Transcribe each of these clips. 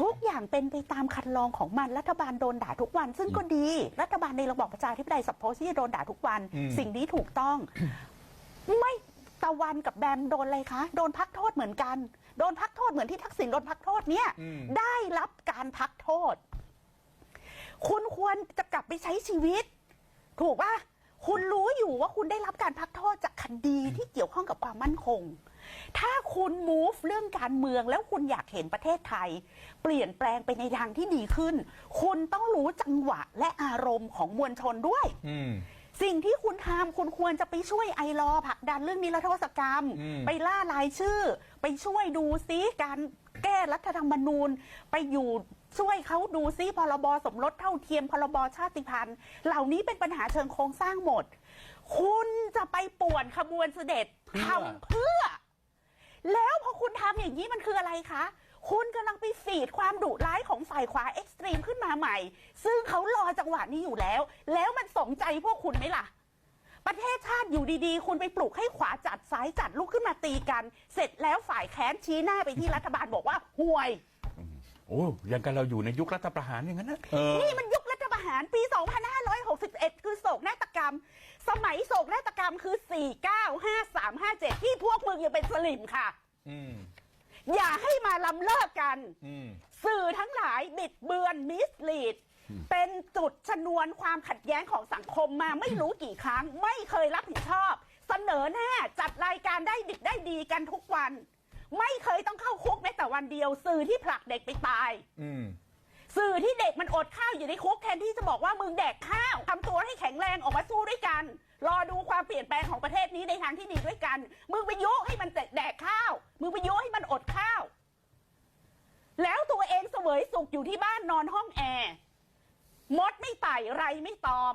ทุกอย่างเป็นไปตามคันลองของมันรัฐบาลโดนด่าทุกวัน ซึ่งก็ดี รัฐบาลในระบอบประชาธิปไตยสัพโพที่จะโดนด่าทุกวัน อืม สิ่งนี้ถูกต้อง ไม่ตะวันกับแบมโดนอะไรคะ โดนพักโทษเหมือนกัน โดนพักโทษเหมือนที่ทักษิณโดนพักโทษเนี่ย อืม ได้รับการพักโทษ คุณควรจะกลับไปใช้ชีวิต ถูกป่ะคุณรู้อยู่ว่าคุณได้รับการพักโทษจากคดีที่เกี่ยวข้องกับความมั่นคง ถ้าคุณ move เรื่องการเมืองแล้วคุณอยากเห็นประเทศไทย เปลี่ยนแปลงไปในทางที่ดีขึ้น คุณต้องรู้จังหวะและอารมณ์ของมวลชนด้วย อืม สิ่งที่คุณทำคุณควรจะไปช่วยไอรอว์ผลักดันเรื่องนิรโทษกรรม อืม ไปล่ารายชื่อ ไปช่วยดูซิการแก้รัฐธรรมนูญ ไปอยู่ช่วยเขาดูซิพรบสมรสเท่าเทียมพรบชาติพันธุ์ เหล่านี้เป็นปัญหาเชิงโครงสร้างหมด คุณจะไปป่วนขบวนเสด็จเพื่อทำเพื่อ แล้วพอคุณทำอย่างนี้มันคืออะไรคะ คุณกำลังไปฟีดความดุร้ายของฝ่ายขวาเอ็กซ์ตรีมขึ้นมาใหม่ ซึ่งเขารอจังหวะนี้อยู่แล้ว แล้วมันสมใจพวกคุณไหมล่ะ ประเทศชาติอยู่ดีๆ คุณไปปลุกให้ขวาจัดซ้ายจัดลุกขึ้นมาตีกัน เสร็จแล้วฝ่ายแค้นชี้หน้าไปที่รัฐบาลบอกว่าห่วย โอ้ยังกันเราอยู่ในยุครัฐประหารอย่างนั้นนะเออ นี่มันยุครัฐประหารปี 2561 คือโศกนาฏกรรม สมัยโศกนาฏกรรมคือ 495357 ที่พวกมึงยังเป็นสลิมค่ะ อืมอย่าให้มาลำเลิกกัน อืมสื่อทั้งหลายบิดเบือนมิสลีด เป็นจุดชนวนความขัดแย้งของสังคมมาไม่รู้กี่ครั้ง ไม่เคยรับผิดชอบ เสนอหน้าจัดรายการได้ดิบได้ดีกันทุกวัน ไม่เคยต้องเข้าคุกแม้แต่วันเดียว สื่อที่ผลักเด็กไปตาย อืม สื่อที่เด็กมันอดข้าวอยู่ในคุกแทนที่จะบอกว่ามึงแดกข้าวทำตัวให้แข็งแรงออกมาสู้ด้วยกัน รอดูความเปลี่ยนแปลงของประเทศนี้ในทางที่ดีด้วยกัน มึงไปยุให้มันแดกข้าว มึงไปยุให้มันอดข้าว แล้วตัวเองเสวยสุขอยู่ที่บ้านนอนห้องแอร์มดไม่ไต่ไรไม่ตอม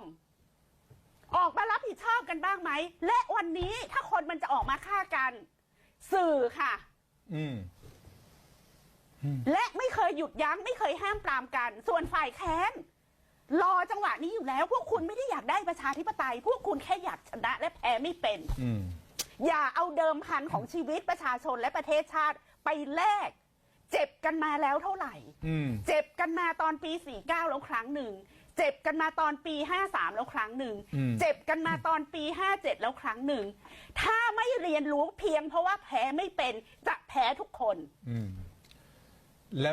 ออกมารับผิดชอบกันบ้างไหม และวันนี้ถ้าคนมันจะออกมาฆ่ากัน สื่อค่ะ อืม และไม่เคยหยุดยั้งไม่เคยห้ามปรามกัน ส่วนฝ่ายแค้นรอจังหวะนี้อยู่แล้ว พวกคุณไม่ได้อยากได้ประชาธิปไตย พวกคุณแค่อยากชนะและแพ้ไม่เป็นอืมอย่าเอาเดิมพันของชีวิตประชาชนและประเทศชาติไปแลกเจ็บกันมาแล้วเท่าไหร่อืมเจ็บกันมาตอนปี 49 แล้วครั้งหนึ่ง เจ็บกันมาตอนปี 53 แล้วครั้งหนึ่งอืมเจ็บกันมาตอนปี 57 แล้วครั้งหนึ่ง ถ้าไม่เรียนรู้เพียงเพราะว่าแพ้ไม่เป็นจะแพ้ทุกคน อืมแล